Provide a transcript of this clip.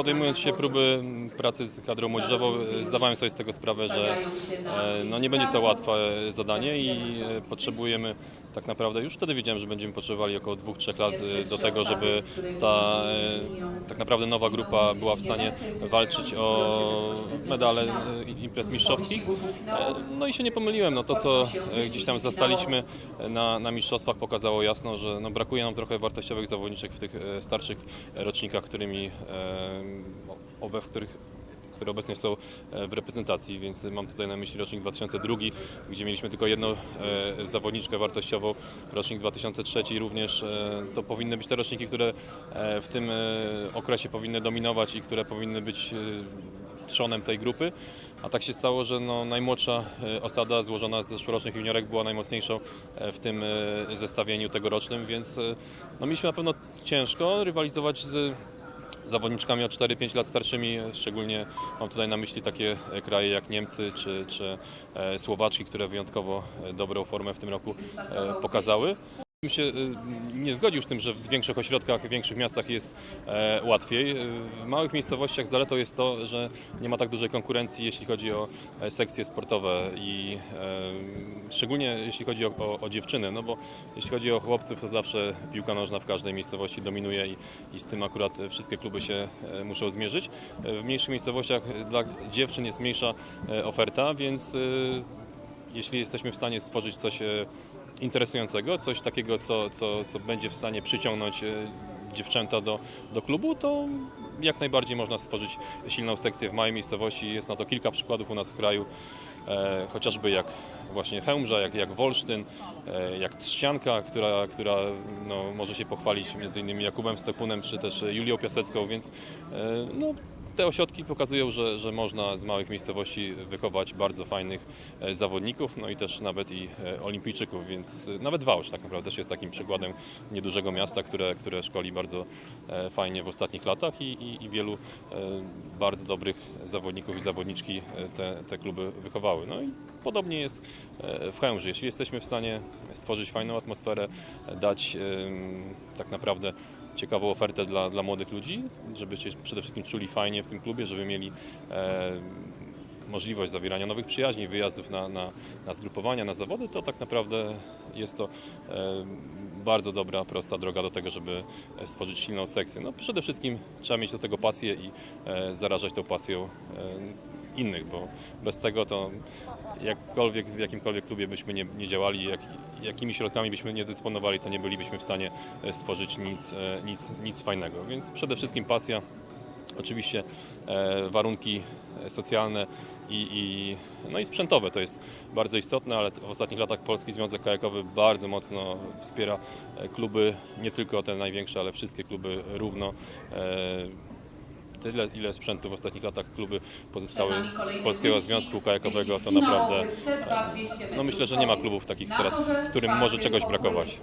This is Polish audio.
podejmując się próby pracy z kadrą młodzieżową, zdawałem sobie z tego sprawę, że e, no, nie będzie to łatwe zadanie i e, potrzebujemy tak naprawdę, już wtedy wiedziałem, że będziemy potrzebowali około 2-3 lat e, do tego, żeby ta tak naprawdę nowa grupa była w stanie walczyć o medale imprez mistrzowskich. No i się nie pomyliłem, no to co gdzieś tam zastaliśmy na, na mistrzostwach pokazało jasno, że no brakuje nam trochę wartościowych zawodniczek w tych starszych rocznikach, którymi, obe, w których które obecnie są e, w reprezentacji, więc mam tutaj na myśli rocznik 2002, gdzie mieliśmy tylko jedną e, zawodniczkę wartościową, rocznik 2003 również. e, To powinny być te roczniki, które w tym okresie powinny dominować i które powinny być trzonem tej grupy. A tak się stało, że no, najmłodsza osada złożona z zeszłorocznych juniorek była najmocniejszą w tym zestawieniu tegorocznym, więc no, mieliśmy na pewno ciężko rywalizować z zawodniczkami o 4-5 lat starszymi, szczególnie mam tutaj na myśli takie e, kraje jak Niemcy czy, czy e, Słowaczki, które wyjątkowo e, dobrą formę w tym roku pokazały. Bym się e, nie zgodził z tym, że w większych ośrodkach, w większych miastach jest e, łatwiej. E, W małych miejscowościach zaletą jest to, że nie ma tak dużej konkurencji, jeśli chodzi o e, sekcje sportowe i szczególnie jeśli chodzi o, o, o dziewczyny, no bo jeśli chodzi o chłopców, to zawsze piłka nożna w każdej miejscowości dominuje i, i z tym akurat wszystkie kluby się muszą zmierzyć. W mniejszych miejscowościach dla dziewczyn jest mniejsza oferta, więc jeśli jesteśmy w stanie stworzyć coś e, interesującego, coś takiego, co, co, co będzie w stanie przyciągnąć e, dziewczęta do, do klubu, to jak najbardziej można stworzyć silną sekcję w małej miejscowości. Jest na to kilka przykładów u nas w kraju, e, chociażby jak właśnie Chełmża, jak, jak Wolsztyn, e, jak Trzcianka, która, która no, może się pochwalić między innymi Jakubem Stepunem, czy też Julią Piasecką, więc e, no, te ośrodki pokazują, że, że można z małych miejscowości wychować bardzo fajnych e, zawodników, no i też nawet i e, olimpijczyków, więc e, nawet Wałcz tak naprawdę też jest takim przykładem niedużego miasta, które, które szkoli bardzo fajnie w ostatnich latach i, i, i wielu bardzo dobrych zawodników i zawodniczki te, te kluby wychowały. No i podobnie jest w Chełmży. Jeśli jesteśmy w stanie stworzyć fajną atmosferę, dać tak naprawdę ciekawą ofertę dla, dla młodych ludzi, żeby się przede wszystkim czuli fajnie w tym klubie, żeby mieli e, możliwość zawierania nowych przyjaźni, wyjazdów na, na, na zgrupowania, na zawody, to tak naprawdę jest to e, bardzo dobra, prosta droga do tego, żeby e, stworzyć silną sekcję. No, przede wszystkim trzeba mieć do tego pasję i e, zarażać tą pasją e, innych, bo bez tego to jakkolwiek w jakimkolwiek klubie byśmy nie, nie działali, jak, jakimi środkami byśmy nie dysponowali, to nie bylibyśmy w stanie e, stworzyć nic, e, nic, nic fajnego. Więc przede wszystkim pasja, oczywiście e, warunki socjalne i, i, no i sprzętowe to jest bardzo istotne, ale w ostatnich latach Polski Związek Kajakowy bardzo mocno wspiera e, kluby, nie tylko te największe, ale wszystkie kluby równo. E, Tyle, ile sprzętu w ostatnich latach kluby pozyskały z Polskiego Związku Kajakowego, to naprawdę no myślę, że nie ma klubów takich teraz, którym może czegoś brakować.